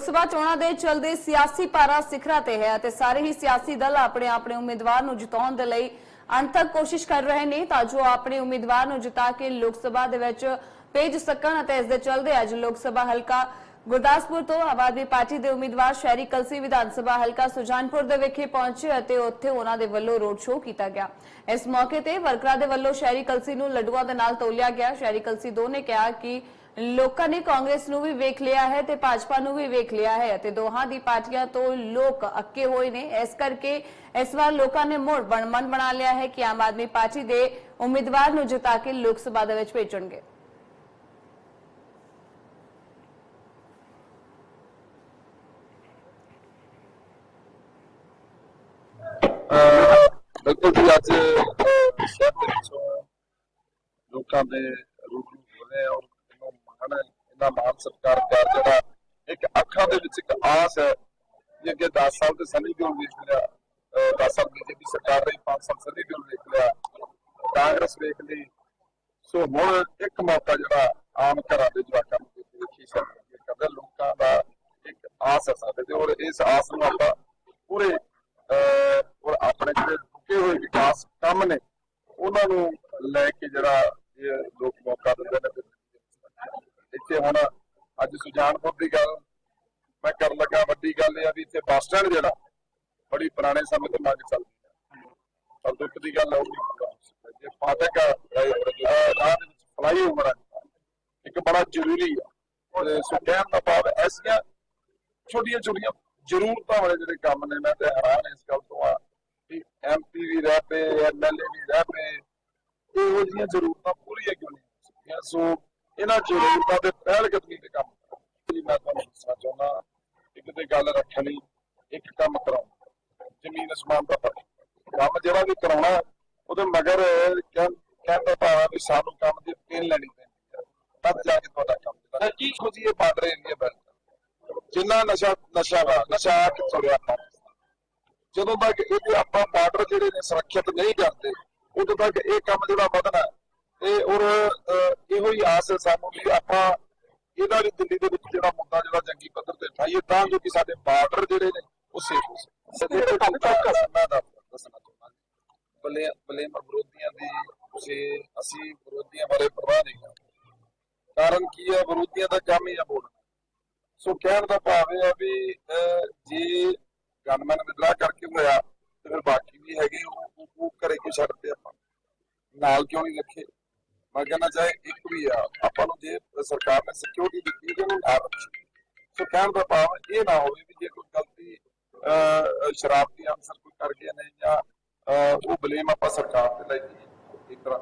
ਲੋਕ ਸਭਾ ਚੋਣਾਂ ਦੇ ਚਲਦੇ ਸਿਆਸੀ ਪਾਰਾ ਸਿਖਰਾਂ ਤੇ ਹੈ ਅਤੇ ਸਾਰੇ ਹੀ ਸਿਆਸੀ ਦਲ ਆਪਣੇ ਆਪਣੇ ਉਮੀਦਵਾਰ ਨੂੰ ਜਿਤਾਉਣ ਦੇ ਲਈ ਅੰਤ ਕੋਸ਼ਿਸ਼ ਕਰ ਰਹੇ ਨੇ ਤਾਂ ਜੋ ਆਪਣੇ ਉਮੀਦਵਾਰ ਨੂੰ ਜਿਤਾ ਕੇ ਲੋਕ ਸਭਾ ਦੇ ਵਿੱਚ ਭੇਜ ਸਕਣ ਅਤੇ ਇਸ ਦੇ ਚਲਦੇ ਅੱਜ ਲੋਕ ਸਭਾ ਹਲਕਾ ਗੁਰਦਾਸਪੁਰ ਤੋਂ ਆਮ ਆਦਮੀ ਪਾਰਟੀ ਦੇ ਉਮੀਦਵਾਰ ਸ਼ਹਿਰੀ ਕਲਸੀ ਵਿਧਾਨ ਸਭਾ ਹਲਕਾ ਸੁਜਾਨਪੁਰ ਦੇ ਵਿਖੇ ਪਹੁੰਚੇ ਅਤੇ ਉੱਥੇ ਉਹਨਾਂ ਦੇ ਵੱਲੋਂ ਰੋਡ ਸ਼ੋਅ ਕੀਤਾ ਗਿਆ। ਇਸ ਮੌਕੇ ਤੇ ਵਰਕਰਾਂ ਦੇ ਵੱਲੋਂ ਸ਼ਹਿਰੀ ਕਲਸੀ ਨੂੰ ਲੱਡੂਆਂ ਦੇ ਨਾਲ ਤੋਲਿਆ ਗਿਆ। ਸ਼ਹਿਰੀ ਕਲਸੀ ਦੋ ਨੇ ਕਿਹਾ ਕਿ ਲੋਕਾਂ ਨੇ ਕਾਂਗਰਸ ਨੂੰ ਵੀ ਵੇਖ ਲਿਆ ਹੈ ਤੇ ਭਾਜਪਾ ਨੂੰ ਵੀ ਵੇਖ ਲਿਆ ਹੈ ਤੇ ਦੋਹਾਂ ਦੀ ਪਾਰਟੀਆਂ ਤੋਂ ਲੋਕ ਅੱਕੇ ਹੋਏ ਨੇ। ਇਸ ਕਰਕੇ ਇਸ ਵਾਰ ਲੋਕਾਂ ਨੇ ਮੁੜ ਬਣ ਮਨ ਬਣਾ ਲਿਆ ਹੈ ਕਿ ਆਮ ਆਦਮੀ ਪਾਰਟੀ ਦੇ ਉਮੀਦਵਾਰ ਨੂੰ ਜਿਤਾ ਕੇ ਲੋਕ ਸਭਾ ਦੇ ਵਿੱਚ ਭੇਜਣਗੇ। ਬਿਲਕੁਲ ਜੀ, ਅੱਜ ਸ਼ਹਿਰ ਦੇ ਲੋਕਾਂ ਦੇ ਰੂਬਰੂ ਹੋ ਰਹੇ ਆ ਔਰ ਇਹਨੂੰ ਮਾਨ ਸਤਿਕਾਰ ਪਿਆਰ ਜਿਹੜਾ ਇੱਕ ਅੱਖਾਂ ਦੇ ਵਿੱਚ ਇੱਕ ਆਸ ਹੈ ਕਿ ਅੱਗੇ 10 ਸਾਲ ਤੇ ਸਨੀ ਦਿਓਲ ਵੇਖ ਲਿਆ 10 ਸਾਲ ਬੀਜੇਪੀ ਸਰਕਾਰ ਰਹੀ 5 ਸਾਲ ਸਨੀ ਦਿਓਲ ਵੇਖ ਲਿਆ, ਕਾਂਗਰਸ ਵੇਖ ਲਈ। ਸੋ ਹੁਣ ਇੱਕ ਮੌਕਾ ਜਿਹੜਾ ਆਮ ਘਰਾਂ ਦੇ ਜਵਾਕਾਂ ਨੂੰ ਦੇਖੀ ਸਕਦੇ ਕਰਦੇ ਲੋਕਾਂ ਦਾ ਇੱਕ ਆਸ ਹੈ ਸਾਡੇ ਤੇ ਔਰ ਇਸ ਆਸ ਨੂੰ ਆਪਾਂ ਪੂਰੇ, ਅਹ ਔਰ ਆਪਣੇ ਜਿਹੜੇ ਰੁਕੇ ਹੋਏ ਵਿਕਾਸ ਕੰਮ ਨੇ, ਉਹਨਾਂ ਨੂੰ ਲੈ ਕੇ ਜਿਹੜਾ ਲੋਕ ਮੌਕਾ ਦਿੰਦੇ ਨੇ ਹੁਣ ਅੱਜ ਸੁਜਾਨਪੁਰ ਦੀ ਗੱਲ ਮੈਂ ਕਰਨ ਲੱਗਾ ਵੱਡੀ ਗੱਲ ਇਹ ਆ ਵੀ ਇੱਥੇ ਬੱਸ ਸਟੈਂਡ ਜਿਹੜਾ ਬੜੀ ਪੁਰਾਣੇ ਸਮੇਂ ਤੋਂ ਮੰਗ ਚੱਲਦੀ ਹੈ ਪਰ ਦੁੱਖ ਦੀ ਗੱਲ ਉਹ ਜੇ ਫਾਟਕ ਰਾਹ ਦੇ ਵਿੱਚ ਫਲਾਈ ਓਵਰ ਇੱਕ ਬੜਾ ਜ਼ਰੂਰੀ ਆ। ਸੋ ਕਹਿਣ ਦਾ ਭਾਵ ਐਸੀਆਂ ਛੋਟੀਆਂ ਛੋਟੀਆਂ ਜ਼ਰੂਰਤਾਂ ਵਾਲੇ ਜਿਹੜੇ ਕੰਮ ਨੇ, ਮੈਂ ਤੇ ਹੈਰਾਨ ਇਸ ਗੱਲ ਤੋਂ ਆ ਕਿ ਐਮਪੀ ਵੀ ਰਹਿ ਪਏ ਐਮਐਲਏ ਵੀ ਰਹਿ ਪਏ। ਇਹੋ ਜਿਹੀਆਂ ਜ਼ਰੂਰਤਾਂ ਪੂਰੀਆਂ ਕਿਉਂ ਨਹੀਂ ਹੋ ਸਕਦੀਆਂ? ਸੋ ਇਹਨਾਂ ਜ਼ਰੂਰਤਾਂ ਦੇ ਪਹਿਲ ਕਦਮੀ ਤੇ ਕੰਮ ਕਰੋ। ਮੈਂ ਤੁਹਾਨੂੰ ਦੱਸਣਾ ਚਾਹੁੰਦਾ, ਇੱਕ ਤੇ ਗੱਲ ਰੱਖਣੀ ਇੱਕ ਕੰਮ ਕਰਾਉਣਾ ਜ਼ਮੀਨ ਅਸਮਾਨ ਦਾ ਫ਼ਰਕ ਕੰਮ ਜਿਹੜਾ ਵੀ ਕਰਾਉਣਾ, ਉਹਦੇ ਮਗਰ ਕਹਿਣ ਕਹਿਣ ਵੀ ਸਾਨੂੰ ਕੰਮ ਦੀ ਪੇਨ ਲੈਣੀ ਪੈਂਦੀ ਹੈ ਤਦ ਜਾ ਕੇ ਤੁਹਾਡਾ ਕੰਮ ਜਿਹੜਾ ਕੀ ਸੋਚੀ ਇਹ ਬਾਰਡਰ ਏਰੀਆ ਬੈਠ ਜਿੰਨਾ ਨਸ਼ਾ ਨਸ਼ਾ ਵਾ, ਨਸ਼ਾ ਕਿੱਥੋਂ ਰਿਹਾ ਜਦੋਂ ਤੱਕ ਇਹਦੇ ਆਪਾਂ ਬਾਰਡਰ ਜਿਹੜੇ ਨੇ ਸੁਰੱਖਿਅਤ ਨਹੀਂ ਕਰਦੇ ਉਦੋਂ ਤੱਕ ਇਹ ਕੰਮ ਜਿਹੜਾ ਵਧਣਾ ਤੇ ਔਰ ਇਹੋ ਹੀ ਆਸ ਹੈ ਸਾਨੂੰ ਵੀ ਆਪਾਂ ਇਹਦਾ ਵੀ ਦਿੱਲੀ ਦੇ ਵਿੱਚ ਜਿਹੜਾ ਮੁੱਦਾ ਜਿਹੜਾ ਜੰਗੀ ਪੱਧਰ ਤੇ ਉਠਾਈਏ ਤਾਂ ਜੋ ਕਿ ਸਾਡੇ ਬਾਰਡਰ ਜਿਹੜੇ ਨੇ ਉਹ ਸੇਫ ਹੋ ਸਕਣ। ਸਦੇ ਤੁਹਾਨੂੰ ਚੌਕਸ ਮੈਂ ਦਾ ਦੱਸਣਾ ਚਾਹੁੰਦਾ ਬਲੇ ਬਲੇ ਵਿਰੋਧੀਆਂ ਦੀ ਤੁਸੀਂ ਅਸੀਂ ਵਿਰੋਧੀਆਂ ਬਾਰੇ ਪਰਵਾਹ ਨਹੀਂ ਕਰਦੇ। ਕਾਰਨ ਕੀ ਹੈ? ਵਿਰੋਧੀਆਂ ਦਾ ਕੰਮ ਹੀ ਆ ਬੋਲਣਾ ਸੋ ਕਹਿਣ ਦਾ ਭਾਵ ਇਹ ਆ ਵੀ ਜੇ ਗਨਮੈਨ ਵਿਦਰਾ ਕਰਕੇ ਹੋਇਆ ਤੇ ਫਿਰ ਬਾਕੀ ਵੀ ਹੈਗੇ ਉਹ ਘਰੇ ਕਿਉਂ ਛੱਡਦੇ ਆਪਾਂ? ਨਾਲ ਕਿਉਂ ਨਹੀਂ ਰੱਖੇ? ਮੈਂ ਕਹਿੰਦਾ ਚਾਹੇ ਇੱਕ ਵੀ ਆ ਆਪਾਂ ਨੂੰ ਜੇ ਸਰਕਾਰ ਨੇ ਸਿਕਿਉਰਿਟੀ ਦਿੱਤੀ ਤੇ ਉਹਨੂੰ ਨਾਲ ਰੱਖੇ ਸੋ ਕਹਿਣ ਦਾ ਭਾਵ ਇਹ ਨਾ ਹੋਵੇ ਵੀ ਜੇ ਕੋਈ ਗਲਤੀ ਅਹ, ਸ਼ਰਾਬ ਦੀ ਅਫਸਰ ਕੋਈ ਕਰ ਗਿਆ ਨੇ ਜਾਂ ਉਹ ਬਲੇਮ ਆਪਾਂ ਸਰਕਾਰ ਤੇ ਲੈ ਜਾਈਏ। ਇੱਕ ਤਰ੍ਹਾਂ